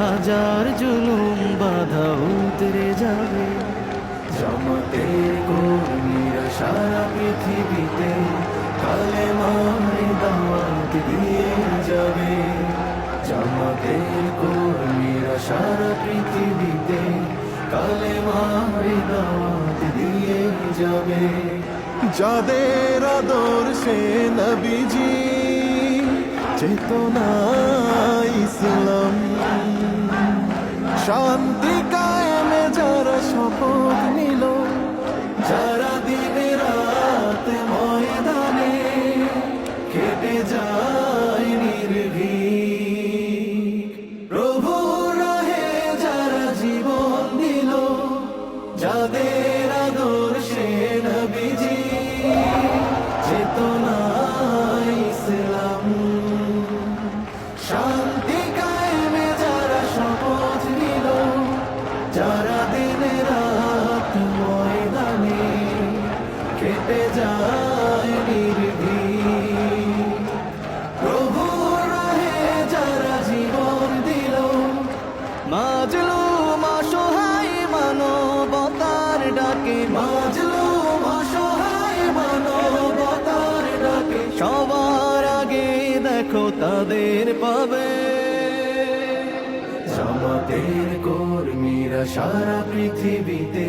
হাজার জুলুম বাধা উতরে যাবে। জামাতের কর্মীরা সারা পৃথিবীতে কালে মারে দাওয়াত দিয়ে যাবে। জামাতের কর্মীরা সারা পৃথিবীতে কালে মারে দাওয়াত দিয়ে যাবে। যাদের আদর্শে নবীজি চেতনা ইসলাম শান্তি কায়েমে যারা শপথ নিল, যারা দিনে রাত ময়দানে কেটে যায় নির্ভীক। প্রভু রাহে যারা জীবন দিল, যাদের যায় নির্ভীক প্রভু জীবন দিল মাজলু অসহায় মানবতার ডাকে মাজলু অসহায় মানবতার ডাকে সবার আগে তাদের পাবে জামাতের কর্মীরা সারা পৃথিবীতে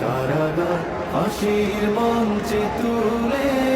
কারাগার ফাঁসির মঞ্চে তুলে